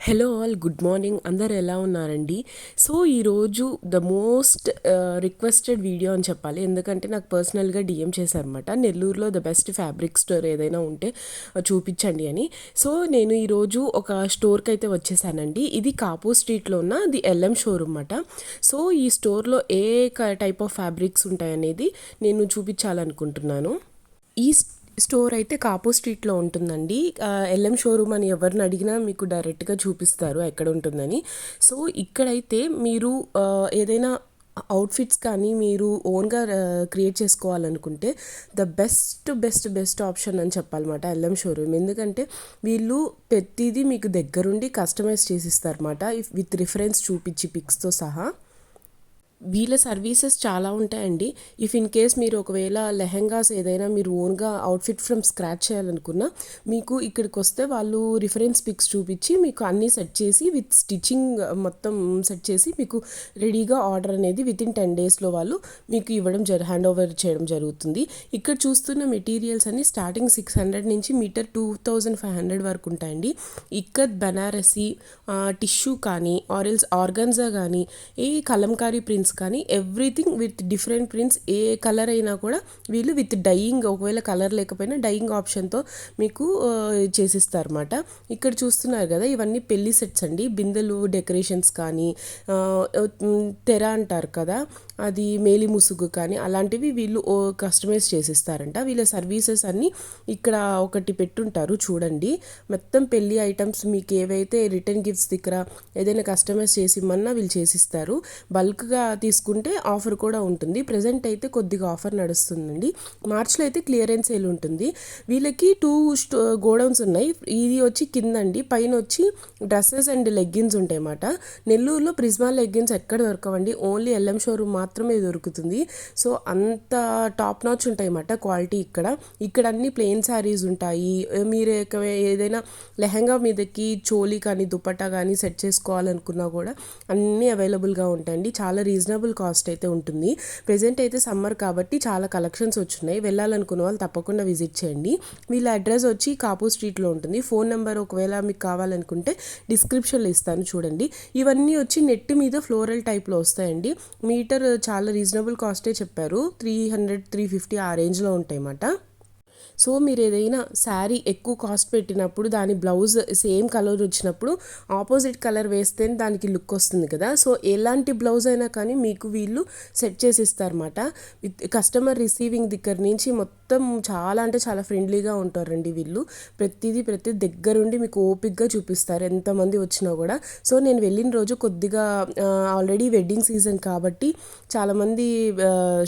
Hello all good morning. అందరు ఎలా ఉన్నారండి? సో ఈరోజు ద మోస్ట్ రిక్వెస్టెడ్ వీడియో అని చెప్పాలి. ఎందుకంటే నాకు పర్సనల్గా డిఎం చేశారనమాట నెల్లూరులో ద బెస్ట్ ఫ్యాబ్రిక్ స్టోర్ ఏదైనా ఉంటే చూపించండి అని. సో నేను ఈరోజు ఒక స్టోర్కి అయితే వచ్చేసానండి. ఇది కాపూ స్ట్రీట్లో ఉన్న ది ఎల్ఎం షోరూమ్ అన్నమాట. సో ఈ స్టోర్లో ఏ టైప్ ఆఫ్ ఫ్యాబ్రిక్స్ ఉంటాయనేది నేను చూపించాలనుకుంటున్నాను. ఈ స్టోర్ అయితే కాపు స్ట్రీట్లో ఉంటుందండి. ఎల్ఎం షోరూమ్ అని ఎవరిని అడిగినా మీకు డైరెక్ట్గా చూపిస్తారు ఎక్కడ ఉంటుందని. సో ఇక్కడైతే మీరు ఏదైనా అవుట్ఫిట్స్ కానీ మీరు ఓన్గా క్రియేట్ చేసుకోవాలనుకుంటే the best best best option అని చెప్పాలన్నమాట ఎల్ఎం షోరూమ్. ఎందుకంటే వీళ్ళు ప్రతిదీ మీకు దగ్గరుండి కస్టమైజ్ చేసిస్తారన్నమాట. విత్ రిఫరెన్స్ చూపించి పిక్స్తో సహా. వీళ్ళ సర్వీసెస్ చాలా ఉంటాయండి. ఇఫ్ ఇన్ కేస్ మీరు ఒకవేళ లెహెంగాస్ ఏదైనా మీరు ఓన్గా అవుట్ఫిట్ ఫ్రమ్ స్క్రాచ్ చేయాలనుకున్నా మీకు ఇక్కడికి వస్తే వాళ్ళు రిఫరెన్స్ పిక్స్ చూపించి మీకు అన్నీ సెట్ చేసి విత్ స్టిచ్చింగ్ మొత్తం సెట్ చేసి మీకు రెడీగా ఆర్డర్ అనేది విత్ ఇన్ టెన్ డేస్లో వాళ్ళు మీకు ఇవ్వడం జర హ్యాండ్ ఓవర్ చేయడం జరుగుతుంది. ఇక్కడ చూస్తున్న మెటీరియల్స్ అన్ని స్టార్టింగ్ సిక్స్ హండ్రెడ్ నుంచి metre two thousand five hundred వరకు ఉంటాయండి. ఇక్కత్ బనారసి టిష్యూ కానీ ఆరెల్స్ ఆర్గన్జా కానీ ఏ కలంకారీ ప్రింట్స్ కానీ ఎవ్రీథింగ్ విత్ డిఫరెంట్ ప్రింట్స్ ఏ కలర్ అయినా కూడా వీళ్ళు విత్ డైయింగ్ ఒకవేళ కలర్ లేకపోయినా డైయింగ్ ఆప్షన్తో మీకు చేసిస్తారన్నమాట. ఇక్కడ చూస్తున్నారు కదా ఇవన్నీ పెళ్ళి సెట్స్ అండి. బిందెలు డెకరేషన్స్ కానీ తెర అంటారు కదా. అది మేలి ముసుగు కానీ అలాంటివి వీళ్ళు కస్టమైజ్ చేసిస్తారంట. వీళ్ళ సర్వీసెస్ అన్నీ ఇక్కడ ఒకటి పెట్టుంటారు చూడండి. మొత్తం పెళ్ళి ఐటమ్స్ మీకు ఏవైతే రిటర్న్ గిఫ్ట్స్ దగ్గర ఏదైనా కస్టమైజ్ చేసి ఇమ్మన్నా వీళ్ళు చేసిస్తారు. బల్క్గా తీసుకుంటే ఆఫర్ కూడా ఉంటుంది. ప్రజెంట్ అయితే కొద్దిగా ఆఫర్ నడుస్తుందండి. మార్చ్లో అయితే క్లియరెన్స్ సేల్ ఉంటుంది. వీళ్ళకి టూ గోడౌన్స్ ఉన్నాయి. ఇది వచ్చి కింద అండి పైన వచ్చి డ్రెస్సెస్ అండ్ లెగ్గిన్స్ ఉంటాయి అన్నమాట నెల్లూరులో ప్రిజ్మా లెగ్గిన్స్ ఎక్కడ దొరకవండి? ఓన్లీ ఎల్ఎం షోరూమ్ మాత్రమే దొరుకుతుంది. సో అంత టాప్ నాచ్ ఉంటాయి అన్నమాట క్వాలిటీ ఇక్కడ. ఇక్కడ అన్ని ప్లెయిన్ శారీస్ ఉంటాయి మీరు ఏదైనా లెహంగా మీదకి చోలీ కానీ దుపట్టా కానీ సెట్ చేసుకోవాలనుకున్నా కూడా అన్నీ అవైలబుల్గా ఉంటాయండి. చాలా రీజనబుల్ కాస్ట్ అయితే ఉంటుంది. ప్రజెంట్ అయితే సమ్మర్ కాబట్టి చాలా కలెక్షన్స్ వచ్చున్నాయి వెళ్ళాలనుకున్న వాళ్ళు తప్పకుండా విజిట్ చేయండి. వీళ్ళ అడ్రస్ వచ్చి కాపూ స్ట్రీట్లో ఉంటుంది. ఫోన్ నెంబర్ ఒకవేళ మీకు కావాలనుకుంటే డిస్క్రిప్షన్లో ఇస్తాను చూడండి. ఇవన్నీ వచ్చి నెట్ మీద ఫ్లోరల్ టైప్లో వస్తాయండి. మీటర్ చాలా రీజనబుల్ కాస్టే చెప్పారు. త్రీ హండ్రెడ్ త్రీ ఫిఫ్టీ ఆ రేంజ్లో ఉంటాయి అన్నమాట సో మీరు ఏదైనా శారీ ఎక్కువ కాస్ట్ పెట్టినప్పుడు దాని బ్లౌజ్ సేమ్ కలర్ వచ్చినప్పుడు ఆపోజిట్ కలర్ వేస్తే దానికి లుక్ వస్తుంది కదా. సో ఎలాంటి బ్లౌజ్ అయినా కానీ మీకు వీళ్ళు సెట్ చేసి ఇస్తారన్నమాట విత్ కస్టమర్ రిసీవింగ్ దగ్గర నుంచి మొత్తం చాలా అంటే చాలా ఫ్రెండ్లీగా ఉంటారండి వీళ్ళు. ప్రతిదీ ప్రతి దగ్గరుండి మీకు ఓపిక్గా చూపిస్తారు ఎంతమంది వచ్చినా కూడా. సో నేను వెళ్ళిన రోజు కొద్దిగా ఆల్రెడీ వెడ్డింగ్ సీజన్ కాబట్టి చాలామంది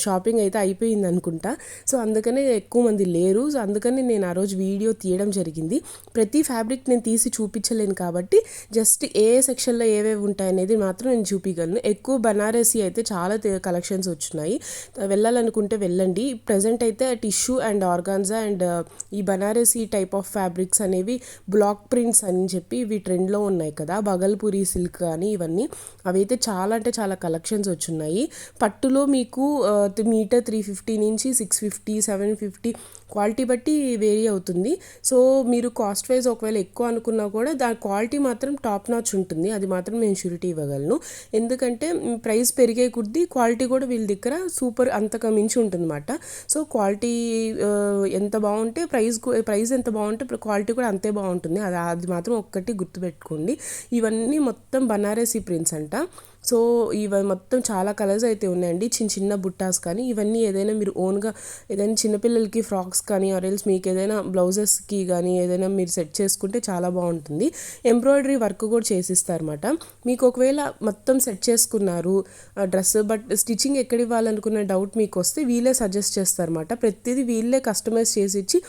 షాపింగ్ అయితే అయిపోయింది అనుకుంటా సో అందుకనే ఎక్కువ మంది లేరు. సో అందుకని నేను ఆ రోజు వీడియో తీయడం జరిగింది. ప్రతి ఫ్యాబ్రిక్ నేను తీసి చూపించలేను కాబట్టి జస్ట్ ఏ సెక్షన్లో ఏవేవి ఉంటాయనేది మాత్రం నేను చూపించగలను ఎక్కువ బనారసి అయితే చాలా కలెక్షన్స్ వచ్చినాయి. వెళ్ళాలనుకుంటే వెళ్ళండి. ప్రజెంట్ అయితే టిష్యూ అండ్ ఆర్గాన్జా అండ్ ఈ బనారసి టైప్ ఆఫ్ ఫ్యాబ్రిక్స్ అనేవి బ్లాక్ ప్రింట్స్ అని చెప్పి ఇవి ట్రెండ్లో ఉన్నాయి కదా. బగల్పూరి సిల్క్ కానీ ఇవన్నీ. అవి అయితే చాలా అంటే చాలా కలెక్షన్స్ వచ్చున్నాయి పట్టులో మీకు మీటర్ త్రీ ఫిఫ్టీ నుంచి six fifty seven fifty quality బట్టి వేరీ అవుతుంది. సో మీరు కాస్ట్ వైజ్ ఒకవేళ ఎక్కువ అనుకున్నా కూడా దాని క్వాలిటీ మాత్రం టాప్ నాచ్ ఉంటుంది. అది మాత్రం నేను షూరిటీ ఇవ్వగలను. ఎందుకంటే ప్రైస్ పెరిగే కొద్దీ క్వాలిటీ కూడా వీళ్ళ దగ్గర సూపర్ అంతగా మించి ఉంటుందన్నమాట. సో క్వాలిటీ ఎంత బాగుంటే ప్రైస్ ప్రైస్ ఎంత బాగుంటే క్వాలిటీ కూడా అంతే బాగుంటుంది. అది అది మాత్రం ఒక్కటి గుర్తుపెట్టుకోండి. ఇవన్నీ మొత్తం బనారసి ప్రింట్స్ అంట. సో ఇవి మొత్తం చాలా కలర్స్ అయితే ఉన్నాయండి. చిన్న చిన్న బుట్టాస్ కానీ ఇవన్నీ ఏదైనా మీరు ఓన్గా ఏదైనా చిన్నపిల్లలకి ఫ్రాక్స్ కానీ ఆరెల్స్ మీకు ఏదైనా బ్లౌజెస్కి కానీ ఏదైనా మీరు సెట్ చేసుకుంటే చాలా బాగుంటుంది. ఎంబ్రాయిడరీ వర్క్ కూడా చేసిస్తారన్నమాట. మీకు ఒకవేళ మొత్తం సెట్ చేసుకున్నారు డ్రెస్ బట్ స్టిచ్చింగ్ ఎక్కడ ఇవ్వాలనుకున్న డౌట్ మీకు వస్తే వీళ్ళే సజెస్ట్ చేస్తారన్నమాట. ప్రతిదీ వీళ్ళే కస్టమైజ్ చేసి ఇచ్చి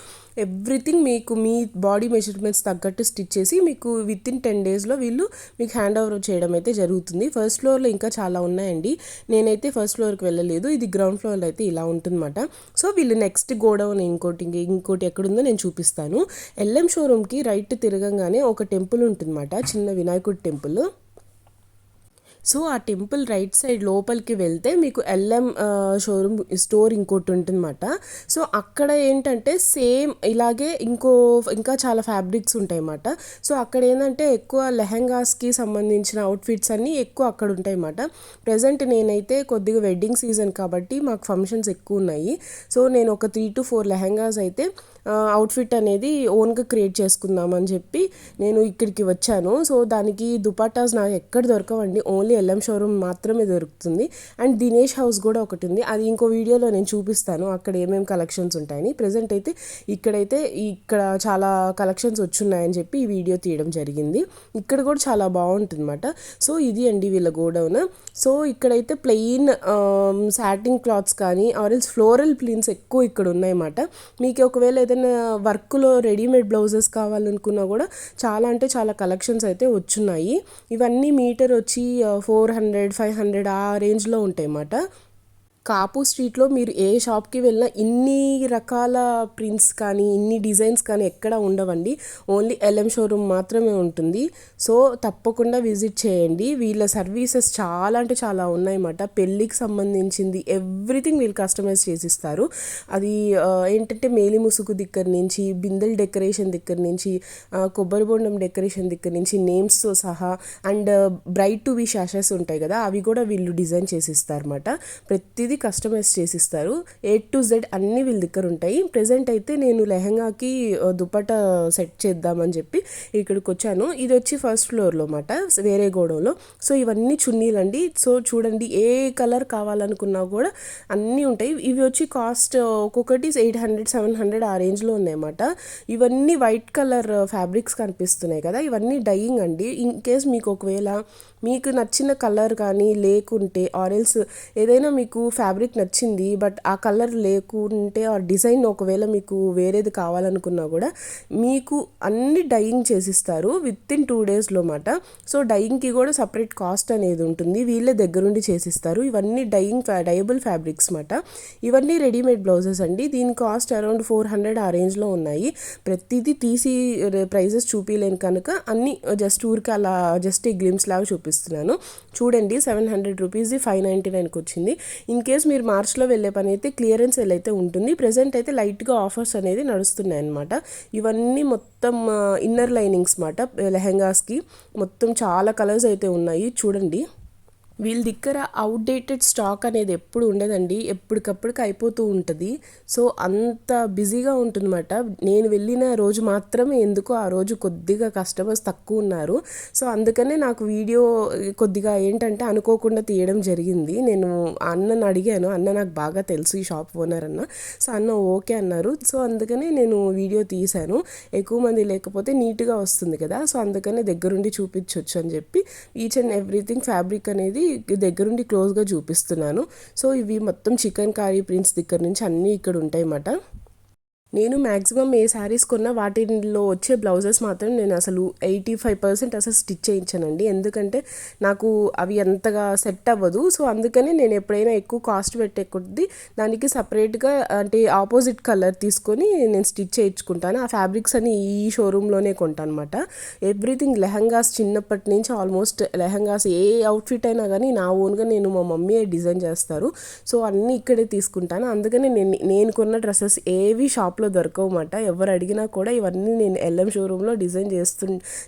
ఎవ్రీథింగ్ మీకు మీ బాడీ మెజర్మెంట్స్ తగ్గట్టు స్టిచ్ చేసి మీకు విత్ ఇన్ టెన్ డేస్లో వీళ్ళు మీకు హ్యాండ్ ఓవర్ చేయడం అయితే జరుగుతుంది. ఫస్ట్ ఫ్లోర్లో ఇంకా చాలా ఉన్నాయండి. నేనైతే ఫస్ట్ ఫ్లోర్కి వెళ్ళలేదు. ఇది గ్రౌండ్ ఫ్లోర్లో అయితే ఇలా ఉంటుందన్నమాట. సో వీళ్ళు నెక్స్ట్ గోడౌన్ ఇంకోటి ఇంకోటి ఎక్కడుందో నేను చూపిస్తాను. ఎల్ఎం షోరూమ్కి రైట్ తిరగంగానే ఒక టెంపుల్ ఉంటుందన్నమాట. చిన్న వినాయకుడి టెంపుల్. సో ఆ టెంపుల్ రైట్ సైడ్ లోపలికి వెళ్తే మీకు ఎల్ఎం షోరూమ్ స్టోర్ ఇంకోటి ఉంటుందన్నమాట. సో అక్కడ ఏంటంటే సేమ్ ఇలాగే ఇంకో ఇంకా చాలా ఫ్యాబ్రిక్స్ ఉంటాయి అన్నమాట సో అక్కడ ఏంటంటే ఎక్కువ లెహెంగాస్కి సంబంధించిన అవుట్ఫిట్స్ అన్నీ ఎక్కువ అక్కడ ఉంటాయి అన్నమాట ప్రజెంట్ నేనైతే కొద్దిగా వెడ్డింగ్ సీజన్ కాబట్టి మాకు ఫంక్షన్స్ ఎక్కువ ఉన్నాయి. సో నేను ఒక త్రీ టు ఫోర్ లెహెంగాస్ అయితే అవుట్ఫిట్ అనేది ఓన్గా క్రియేట్ చేసుకుందామని చెప్పి నేను ఇక్కడికి వచ్చాను. సో దానికి దుపాటాస్ నాకు ఎక్కడ దొరకవండి. ఓన్లీ ఎల్ఎం షోరూమ్ మాత్రమే దొరుకుతుంది. అండ్ దినేష్ హౌస్ కూడా ఒకటి ఉంది. అది ఇంకో వీడియోలో నేను చూపిస్తాను. అక్కడ ఏమేమి కలెక్షన్స్ ఉంటాయని. ప్రజెంట్ అయితే ఇక్కడైతే ఇక్కడ చాలా కలెక్షన్స్ వచ్చున్నాయని చెప్పి ఈ వీడియో తీయడం జరిగింది. ఇక్కడ కూడా చాలా బాగుంటుంది అనమాట సో ఇది అండి వీళ్ళ గోడౌన్. సో ఇక్కడైతే ప్లెయిన్ సాటింగ్ క్లాత్స్ కానీ ఆరెల్స్ ఫ్లోరల్ ప్లీన్స్ ఎక్కువ ఇక్కడ ఉన్నాయన్నమాట మీకు ఒకవేళ ఏదైనా వర్క్లో రెడీమేడ్ బ్లౌజెస్ కావాలనుకున్నా కూడా చాలా అంటే చాలా కలెక్షన్స్ అయితే వచ్చున్నాయి. ఇవన్నీ మీటర్ వచ్చి ఫోర్ హండ్రెడ్ ఫైవ్ హండ్రెడ్ ఆ రేంజ్లో ఉంటాయి అన్నమాట కాపు స్ట్రీట్లో మీరు ఏ షాప్కి వెళ్ళినా ఇన్ని రకాల ప్రింట్స్ కానీ ఇన్ని డిజైన్స్ కానీ ఎక్కడ ఉండవండి. ఓన్లీ ఎల్ఎం షోరూమ్ మాత్రమే ఉంటుంది. సో తప్పకుండా విజిట్ చేయండి. వీళ్ళ సర్వీసెస్ చాలా అంటే చాలా ఉన్నాయన్నమాట. పెళ్ళికి సంబంధించింది ఎవ్రీథింగ్ వీళ్ళు కస్టమైజ్ చేసిస్తారు. అది ఏంటంటే మేలి ముసుగు దగ్గర నుంచి బిందెల్ డెకరేషన్ దగ్గర నుంచి కొబ్బరి బొండం డెకరేషన్ దగ్గర నుంచి నేమ్స్తో సహా and bright to be sashes ఉంటాయి కదా అవి కూడా వీళ్ళు డిజైన్ చేసిస్తారు అన్నమాట ప్రతిదీ కస్టమైజ్ చేసిస్తారు. ఏ టు జెడ్ అన్నీ వీళ్ళ దగ్గర ఉంటాయి. ప్రజెంట్ అయితే నేను లెహంగాకి దుపట్టా సెట్ చేద్దామని చెప్పి ఇక్కడికి వచ్చాను ఇది వచ్చి ఫస్ట్ ఫ్లోర్లో అన్నమాట వేరే గోడంలో సో ఇవన్నీ చున్నీలండి. సో చూడండి ఏ కలర్ కావాలనుకున్నా కూడా అన్నీ ఉంటాయి. ఇవి వచ్చి కాస్ట్ ఒక్కొక్కటి ఎయిట్ హండ్రెడ్ సెవెన్ హండ్రెడ్ ఆ రేంజ్లో ఉన్నాయన్నమాట ఇవన్నీ వైట్ కలర్ ఫ్యాబ్రిక్స్ కనిపిస్తున్నాయి కదా. ఇవన్నీ డైయింగ్ అండి. ఇన్ కేస్ మీకు ఒకవేళ మీకు నచ్చిన కలర్ కానీ లేకుంటే ఆరెల్స్ ఏదైనా మీకు ఫ్యాబ్రిక్ నచ్చింది బట్ ఆ కలర్ లేకుంటే ఆ డిజైన్ ఒకవేళ మీకు వేరేది కావాలనుకున్నా కూడా మీకు అన్ని డైయింగ్ చేసిస్తారు విత్ ఇన్ టూ డేస్లో మాట. సో డైయింగ్కి కూడా సపరేట్ కాస్ట్ అనేది ఉంటుంది. వీళ్ళే దగ్గరుండి చేసిస్తారు. ఇవన్నీ డైయింగ్ డయబుల్ ఫ్యాబ్రిక్స్ మాట. ఇవన్నీ రెడీమేడ్ బ్లౌజెస్ అండి. దీని కాస్ట్ అరౌండ్ ఫోర్ హండ్రెడ్ ఆ రేంజ్లో ఉన్నాయి. ప్రతిదీ తీసి ప్రైజెస్ చూపించలేను కనుక అన్ని జస్ట్ ఊరికి అలా జస్ట్ ఈ గ్లిమ్స్ లాగా చూపి చూపిస్తున్నాను. చూడండి సెవెన్ హండ్రెడ్ రూపీస్ది ఫైవ్ నైంటీ నైన్కి వచ్చింది. ఇన్ కేస్ మీరు మార్చ్లో వెళ్ళే పని అయితే క్లియరెన్స్ సెల్ అయితే ఉంటుంది. ప్రజెంట్ అయితే లైట్గా ఆఫర్స్ అనేది నడుస్తున్నాయి అనమాట ఇవన్నీ మొత్తం ఇన్నర్ లైనింగ్స్ మాట లెహెంగాస్కి. మొత్తం చాలా కలర్స్ అయితే ఉన్నాయి. చూడండి. వీళ్ళ దగ్గర అవుట్డేటెడ్ స్టాక్ అనేది ఎప్పుడు ఉండదండి. ఎప్పటికప్పటికి అయిపోతూ ఉంటుంది. సో అంత బిజీగా ఉంటుందన్నమాట. నేను వెళ్ళిన రోజు మాత్రమే ఎందుకో ఆ రోజు కొద్దిగా కస్టమర్స్ తక్కువ ఉన్నారు. సో అందుకనే నాకు వీడియో కొద్దిగా ఏంటంటే అనుకోకుండా తీయడం జరిగింది. నేను అన్నను అడిగాను. అన్న నాకు బాగా తెలుసు ఈ షాప్ ఓనర్ అన్న. సో అన్న ఓకే అన్నారు. సో అందుకనే నేను వీడియో తీశాను. ఎక్కువ మంది లేకపోతే నీట్గా వస్తుంది కదా. సో అందుకనే దగ్గరుండి చూపించవచ్చు అని చెప్పి ఈచ్ అండ్ ఎవ్రీథింగ్ ఫ్యాబ్రిక్ అనేది దగ్గరుండి క్లోజ్గా చూపిస్తున్నాను. సో ఇవి మొత్తం చికెన్ కారీ ప్రింట్స్ దగ్గర నుంచి అన్నీ ఇక్కడ ఉంటాయి అన్నమాట నేను మ్యాక్సిమం ఏ శారీస్ కొన్నా వాటిలో వచ్చే బ్లౌజెస్ మాత్రం నేను అసలు ఎయిటీ ఫైవ్ పర్సెంట్ అసలు స్టిచ్ చేయించానండి. ఎందుకంటే నాకు అవి అంతగా సెట్ అవ్వదు. సో అందుకనే నేను ఎప్పుడైనా ఎక్కువ కాస్ట్ పెట్టే కొద్ది దానికి సపరేట్గా అంటే ఆపోజిట్ కలర్ తీసుకొని నేను స్టిచ్ చేయించుకుంటాను. ఆ ఫ్యాబ్రిక్స్ అని ఈ షోరూంలోనే కొంటాను అనమాట ఎవ్రీథింగ్ లెహంగాస్ చిన్నప్పటి నుంచి ఆల్మోస్ట్ లెహంగాస్ ఏ అవుట్ఫిట్ అయినా కానీ నా ఓన్గా నేను మా మమ్మీ డిజైన్ చేస్తారు. సో అన్నీ ఇక్కడే తీసుకుంటాను. అందుకనే నేను నేను కొన్న డ్రెస్సెస్ ఏవి షాప్ షాప్లో దొరకవమాట. ఎవరు అడిగినా కూడా ఇవన్నీ నేను ఎల్ఎం షోరూంలో డిజైన్ చేస్తు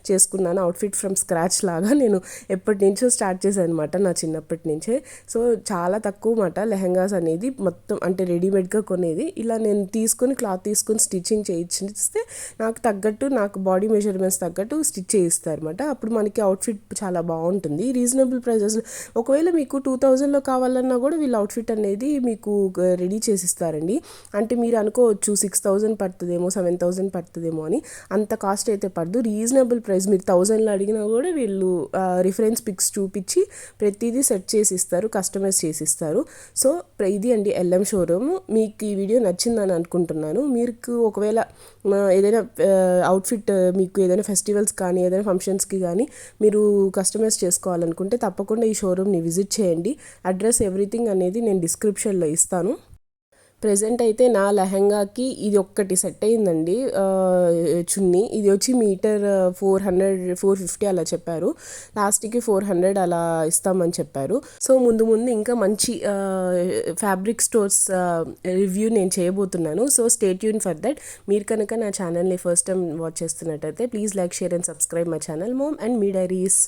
చేసుకున్నాను. అవుట్ఫిట్ ఫ్రమ్ స్క్రాచ్ లాగా నేను ఎప్పటి నుంచో స్టార్ట్ చేశాను అనమాట నా చిన్నప్పటి నుంచే. సో చాలా తక్కువ మాట లెహంగాస్ అనేది. మొత్తం అంటే రెడీమేడ్గా కొనేది. ఇలా నేను తీసుకొని క్లాత్ తీసుకొని స్టిచ్చింగ్ చేయించిస్తే నాకు తగ్గట్టు నాకు బాడీ మెజర్మెంట్స్ తగ్గట్టు స్టిచ్ చేయిస్తారు అనమాట అప్పుడు మనకి అవుట్ఫిట్ చాలా బాగుంటుంది. Reasonable prices. ఒకవేళ మీకు టూ థౌజండ్లో కావాలన్నా కూడా వీళ్ళు అవుట్ఫిట్ అనేది మీకు రెడీ చేసిస్తారండి అంటే మీరు అనుకోవచ్చు సిక్స్ సిక్స్ థౌజండ్ పడుతుందేమో సెవెన్ థౌజండ్ పడుతుందేమో అని అంత కాస్ట్ అయితే పడదు. రీజనబుల్ ప్రైస్ మీరు థౌజండ్లో అడిగినా కూడా వీళ్ళు రిఫరెన్స్ పిక్స్ చూపించి ప్రతిదీ సెట్ చేసి ఇస్తారు కస్టమైజ్ చేసి ఇస్తారు సో ఇది అండి ఎల్ఎం షోరూమ్. మీకు ఈ వీడియో నచ్చిందని అనుకుంటున్నాను. మీకు ఒకవేళ ఏదైనా అవుట్ఫిట్ మీకు ఏదైనా ఫెస్టివల్స్ కానీ ఏదైనా ఫంక్షన్స్కి కానీ మీరు కస్టమైజ్ చేసుకోవాలనుకుంటే తప్పకుండా ఈ షోరూమ్ని విజిట్ చేయండి. అడ్రస్ ఎవ్రీథింగ్ అనేది నేను డిస్క్రిప్షన్లో ఇస్తాను. ప్రజెంట్ అయితే నా లెహంగాకి ఇది ఒక్కటి సెట్ అయిందండి. చున్నీ. ఇది వచ్చి metre four hundred four fifty అలా చెప్పారు. లాస్ట్కి ఫోర్ హండ్రెడ్ అలా ఇస్తామని చెప్పారు. సో ముందు ముందు ఇంకా మంచి ఫ్యాబ్రిక్ స్టోర్స్ రివ్యూ నేను చేయబోతున్నాను. సో స్టేట్ యూన్ ఫర్ దట్. మీరు కనుక నా ఛానల్ని first time watch చేస్తున్నట్టయితే please like share and subscribe my channel mom and me diaries.